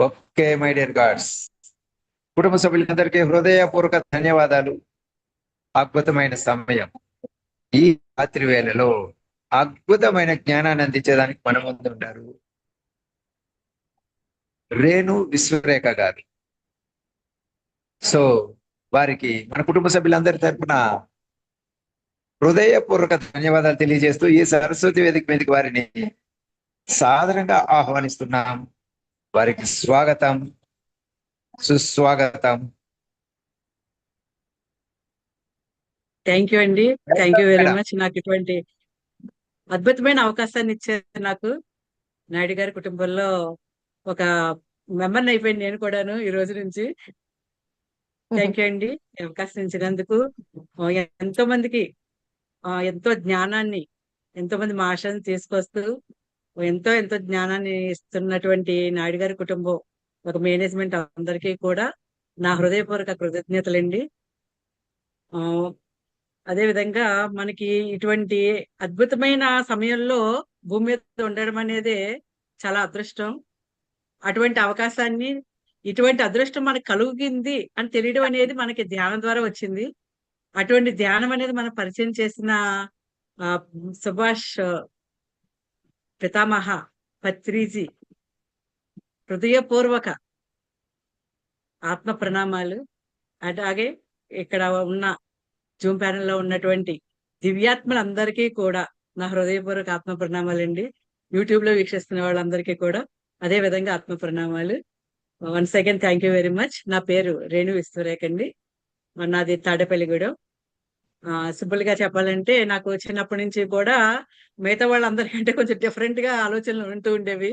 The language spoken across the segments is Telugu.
Okay my dear God's. కుటుంబ సభ్యులందరికీ హృదయపూర్వక ధన్యవాదాలు. అద్భుతమైన సమయం. ఈ రాత్రి వేళలో అద్భుతమైన జ్ఞానాన్ని అందించేదానికి మన ముందు ఉన్నారు రేణు విశ్వరేఖ గారు. సో వారికి మన కుటుంబ సభ్యులందరి తరఫున హృదయపూర్వక ధన్యవాదాలు తెలియజేస్తూ ఈ సరస్వతి వేదిక మీదకి వారిని సాధారణంగా ఆహ్వానిస్తున్నాం. వారికి స్వాగతం సుస్వాగతం. థ్యాంక్ యూ అండి. థ్యాంక్ యూ వెరీ మచ్ నాకు ఇటువంటి అద్భుతమైన అవకాశాన్ని ఇచ్చారు నాకు. నాయుడు గారి కుటుంబంలో ఒక మెంబర్ని అయిపోయింది నేను కూడాను ఈ రోజు నుంచి. థ్యాంక్ యూ అండి. అవకాశం ఇచ్చినందుకు. ఎంతో మందికి ఎంతో జ్ఞానాన్ని ఎంతో మంది మాషాన్ని తీసుకొస్తూ ఎంతో ఎంతో జ్ఞానాన్ని ఇస్తున్నటువంటి నాయుడు గారి కుటుంబం ఒక మేనేజ్మెంట్ అందరికీ కూడా నా హృదయపూర్వక కృతజ్ఞతలండి. ఆ అదే విధంగా మనకి ఇటువంటి అద్భుతమైన సమయంలో భూమి మీద ఉండడం అనేది చాలా అదృష్టం. అటువంటి అవకాశాన్ని ఇటువంటి అదృష్టం మనకు కలుగింది అని తెలియడం అనేది మనకి ధ్యానం ద్వారా వచ్చింది. అటువంటి ధ్యానం అనేది మనం పరిచయం చేసిన ఆ, సుభాష్ పితామహ పత్రిజీ హృదయపూర్వక ఆత్మ ప్రణామాలు అలాగే ఇక్కడ ఉన్న జూమ్ ప్యానెల్లో ఉన్నటువంటి దివ్యాత్మలందరికీ కూడా నా హృదయపూర్వక ఆత్మ ప్రణామాలండి యూట్యూబ్లో వీక్షిస్తున్న వాళ్ళందరికీ కూడా అదే విధంగా ఆత్మ ప్రణామాలు one second thank you very much. నా పేరు రేణు విశ్వరేఖ అండి. నాది తాడేపల్లిగూడెం. సింపుల్గా చెప్పాలంటే నాకు చిన్నప్పటి నుంచి కూడా మిగతా వాళ్ళందరికంటే కొంచెం డిఫరెంట్గా ఆలోచనలు ఉంటూ ఉండేవి.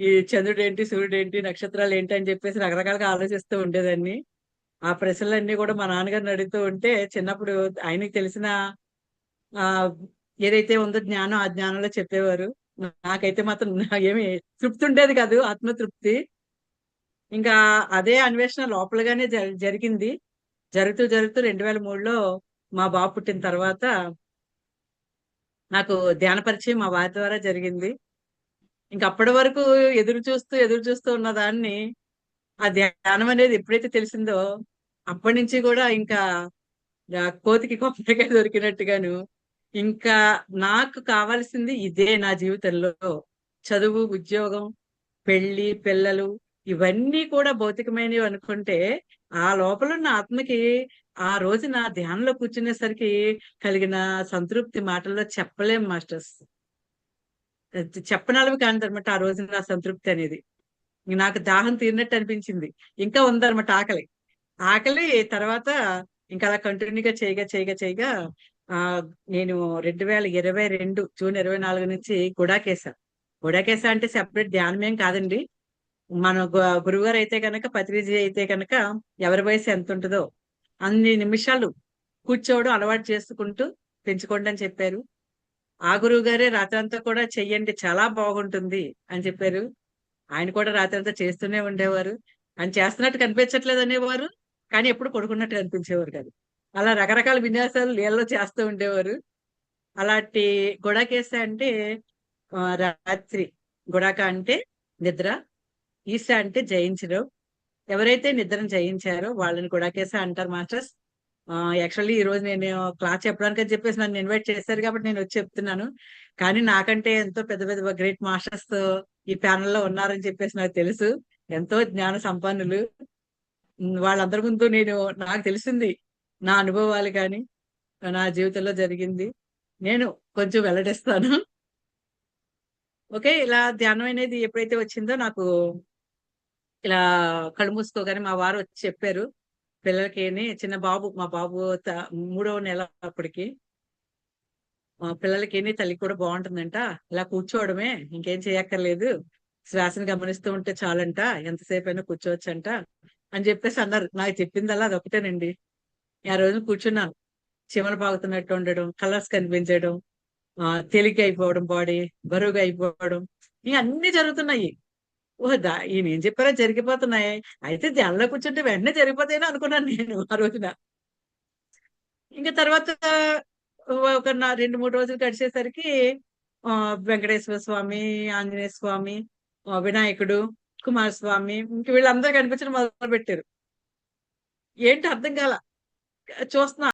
ఈ చంద్రుడు ఏంటి సూర్యుడు ఏంటి నక్షత్రాలు ఏంటి అని చెప్పేసి రకరకాలుగా ఆలోచిస్తూ ఉండేదాన్ని. ఆ ప్రశ్నలన్నీ కూడా మా నాన్నగారిని అడుగుతూ ఉంటే చిన్నప్పుడు ఆయనకి తెలిసిన ఆ ఏదైతే ఉందో జ్ఞానం ఆ జ్ఞానంలో చెప్పేవారు. నాకైతే మాత్రం ఏమి తృప్తి ఉండేది కాదు ఆత్మ తృప్తి ఇంకా అదే అన్వేషణ లోపలగానే జరిగింది. జరుగుతూ జరుగుతూ రెండు వేల మూడులో మా బాబు పుట్టిన తర్వాత నాకు ధ్యాన పరిచయం మా వారి ద్వారా జరిగింది. ఇంకా అప్పటి వరకు ఎదురు చూస్తూ ఎదురు చూస్తూ ఉన్న దాన్ని ఆ ధ్యానం అనేది ఎప్పుడైతే తెలిసిందో అప్పటి నుంచి కూడా ఇంకా కోతికి కొబ్బరికాయ దొరికినట్టుగాను ఇంకా నాకు కావాల్సింది ఇదే నా జీవితంలో. చదువు ఉద్యోగం పెళ్ళి పిల్లలు ఇవన్నీ కూడా భౌతికమైనవి అనుకుంటే ఆ లోపల ఉన్న ఆత్మకి ఆ రోజు నా ధ్యానంలో కూర్చునేసరికి కలిగిన సంతృప్తి మాటల్లో చెప్పలేం మాస్టర్స్. చెప్పనాలవి కానిదన్నమాట ఆ రోజు నా సంతృప్తి అనేది. నాకు దాహం తీరినట్టు అనిపించింది. ఇంకా ఉందన్నమాట ఆకలి. ఆకలి తర్వాత ఇంకా అలా కంటిన్యూగా చేయగా చేయగా చేయగా ఆ నేను రెండు వేల ఇరవై రెండు జూన్ ఇరవై నాలుగు నుంచి గుడాకేశ. గుడాకేశ అంటే సెపరేట్ ధ్యానమేం కాదండి. మన గు- గురువుగారు అయితే కనుక పత్రిజీ అయితే కనుక ఎవరి వయసు ఎంత ఉంటుందో అన్ని నిమిషాలు కూర్చోవడం అలవాటు చేసుకుంటూ పెంచుకోండి అని చెప్పారు. ఆ గురువు గారే రాత్రంతా కూడా చెయ్యండి చాలా బాగుంటుంది అని చెప్పారు. ఆయన కూడా రాత్రంతా చేస్తూనే ఉండేవారు. ఆయన చేస్తున్నట్టు కనిపించట్లేదు అనేవారు కానీ ఎప్పుడు పడుకున్నట్టు కనిపించేవారు కాదు. అలా రకరకాల విన్యాసాలు నీళ్ళలో చేస్తూ ఉండేవారు. అలాంటి గుడాకేశ అంటే రాత్రి గుడాక అంటే నిద్ర ఈశ అంటే జయించడం ఎవరైతే నిద్ర చేయించారో వాళ్ళని కూడా కేసా అంటారు మాస్టర్స్. యాక్చువల్లీ ఈ రోజు నేను క్లాస్ చెప్పడానికి అని చెప్పేసి నన్ను ఇన్వైట్ చేశారు కాబట్టి నేను వచ్చి చెప్తున్నాను. కానీ నాకంటే ఎంతో పెద్ద పెద్ద గ్రేట్ మాస్టర్స్ ఈ ప్యానల్లో లో ఉన్నారని చెప్పేసి నాకు తెలుసు. ఎంతో జ్ఞాన సంపన్నులు. వాళ్ళందరి ముందు నేను నాకు తెలిసింది నా అనుభవాలు కానీ నా జీవితంలో జరిగింది. నేను కొంచెం వెల్లడిస్తాను. ఓకే ఇలా ధ్యానం అనేది ఎప్పుడైతే వచ్చిందో నాకు ఇలా కళ్ళు మూసుకోగానే మా వారు వచ్చి చెప్పారు. పిల్లలకి అని, చిన్న బాబు మా బాబు త- మూడవ నెల అప్పటికి. ఆ పిల్లలకి ఏని తల్లి కూడా బాగుంటుందంట. ఇలా కూర్చోవడమే ఇంకేం చేయక్కర్లేదు. శ్వాసను గమనిస్తూ ఉంటే చాలంట ఎంతసేపు అయినా కూర్చోవచ్చంట అని చెప్పేసి అన్నారు. నాకు చెప్పిందల్లా అది ఒకటేనండి. ఆ రోజు కూర్చున్నాను చెమలు పాగుతున్నట్టు ఉండడం కలర్స్ కనిపించడం ఆ తేలిక అయిపోవడం బాడీ బరువుగా అయిపోవడం ఇవన్నీ అన్ని జరుగుతున్నాయి. ఓ దా ఈయన ఏం చెప్పారో జరిగిపోతున్నాయి. అయితే ధ్యానంలో కూర్చుంటే వెంటనే జరిగిపోతాయని అనుకున్నాను నేను ఆ రోజున. ఇంకా తర్వాత ఒక రెండు మూడు రోజులు గడిచేసరికి వెంకటేశ్వర స్వామి ఆంజనేయ స్వామి వినాయకుడు కుమారస్వామి ఇంక వీళ్ళందరూ కనిపించడం మొదలు పెట్టారు ఏంటి అర్థం కాల చూస్తున్నా.